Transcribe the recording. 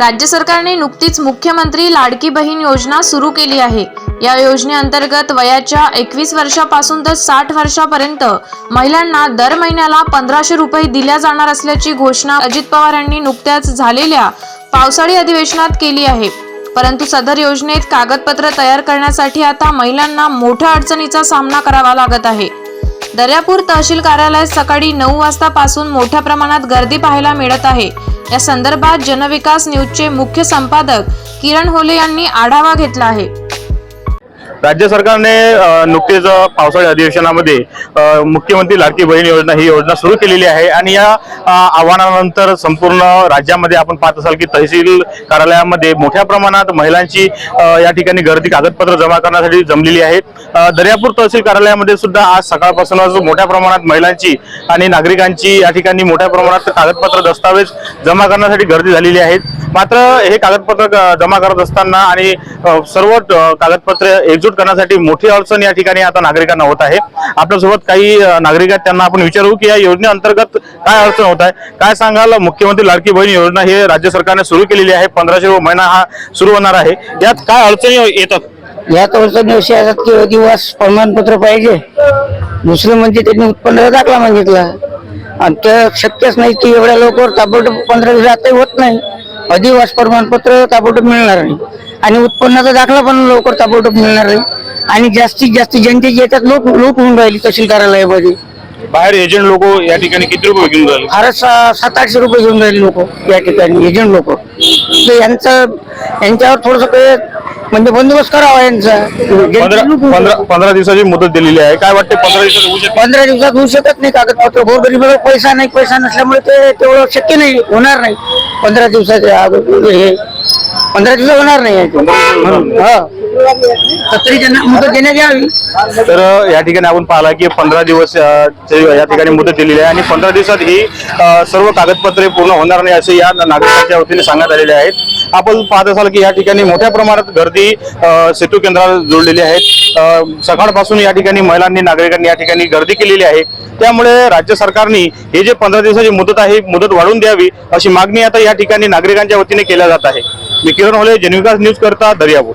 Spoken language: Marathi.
राज्य सरकारने नुकतीच मुख्यमंत्री लाडकी बहीण योजना सुरू केली आहे. या योजनेअंतर्गत वयाच्या एकवीस वर्षापासून तर साठ वर्षापर्यंत महिलांना दर महिन्याला पंधराशे रुपये दिल्या जाणार असल्याची घोषणा अजित पवार यांनी नुकत्याच झालेल्या पावसाळी अधिवेशनात केली आहे. परंतु सदर योजनेत कागदपत्र तयार करण्यासाठी आता महिलांना मोठ्या अडचणीचा सामना करावा लागत आहे. दर्यापूर तहसील कार्यालयात सकाळी नऊ वाजतापासून मोठ्या प्रमाणात गर्दी पाहायला मिळत आहे. या संदर्भात जनविकास न्यूजचे मुख्य संपादक किरण होले यांनी आढावा घेतला आहे. राज्य सरकारने नुकतेच पावसाळी अधिवेशनामध्ये मुख्यमंत्री लाडकी बहीण योजना ही योजना सुरू केलेली आहे आणि या आव्हानानंतर संपूर्ण राज्यामध्ये आपण पाहत असाल की तहसील कार्यालयामध्ये मोठ्या प्रमाणात महिलांची या ठिकाणी गर्दी कागदपत्र जमा करण्यासाठी जमलेली आहे दर्यापूर तहसील कार्यालयामध्ये सुद्धा आज सकाळपासूनच मोठ्या प्रमाणात महिलांची आणि नागरिकांची या ठिकाणी मोठ्या प्रमाणात कागदपत्र दस्तावेज जमा करण्यासाठी गर्दी झालेली आहे. मात्र हे कागदपत्र जमा करत असताना आणि सर्व अ, कागदपत्रे एकजूट करण्यासाठी मोठी अडचण या ठिकाणी आता नागरिकांना होत आहे. आपल्यासोबत काही नागरिक आहेत त्यांना आपण विचारू की या योजनेअंतर्गत काय अडचण होत आहे. काय सांगाल मुख्यमंत्री लाडकी बहीण योजना हे राज्य सरकारने सुरू केलेली आहे. पंधराशे रुपये महिना हा सुरू होणार आहे. यात काय अडचणी येतात? यात अडचणी अशी असतात की अधिवास प्रमाणपत्र पाहिजे. दुसरं म्हणजे त्यांनी उत्पन्न दाखला मागितला. आणि ते शक्यच नाही की एवढ्या लवकर ताबडतोब पंधरा दिवसात होत नाही. अधिवास प्रमाणपत्र ताबडतोब मिळणार नाही. आणि उत्पन्नाचा दाखला पण लवकर ताबडतोब मिळणार नाही. आणि जास्तीत जास्त जनतेची याच्यात लोक लोक होऊन राहिली तहसील कार्यालयामध्ये बाहेर एजंट लोक या ठिकाणी किती रुपये घेऊन राहिले फारच सा- सात आठशे रुपये घेऊन राहिले लोक या ठिकाणी एजंट लोक. तर यांचं यांच्यावर थोडस म्हणजे बंदोबस्त करावा यांचा. पंधरा पंधरा पंधरा दिवसाची मुदत दिलेली आहे. काय वाटते पंधरा दिवसात होऊ शकते? पंधरा दिवसात होऊ शकत नाही कागदपत्र. गोरगरीबाला पैसा नाही पैसा नसल्यामुळे ते तेवढं शक्य नाही होणार नाही. पंधरा दिवसाच्या अगोदर हे पंधरा दिवस होणार नाही. याचे. म्हणून हा. तर मुदत देण्यात यावी. तर या ठिकाणी आपण पाहिला की पंधरा दिवस या ठिकाणी मुदत दिलेली आहे आणि पंधरा दिवसात ही सर्व कागदपत्रे पूर्ण होणार नाही असे या नागरिकांच्या वतीने सांगण्यात आलेले आहेत. आपण पाहत असाल की या ठिकाणी मोठ्या प्रमाणात गर्दी सेतू केंद्राला जोडलेली आहे सकाळपासून या ठिकाणी महिलांनी नागरिकांनी या ठिकाणी गर्दी केलेली आहे. त्यामुळे राज्य सरकारने हे जे पंधरा दिवसाची मुदत आहे मुदत वाढवून द्यावी अशी मागणी आता या ठिकाणी नागरिकांच्या वतीने केल्या जात आहे. मी किरण होले जनविकास न्यूज करता दर्यापूर.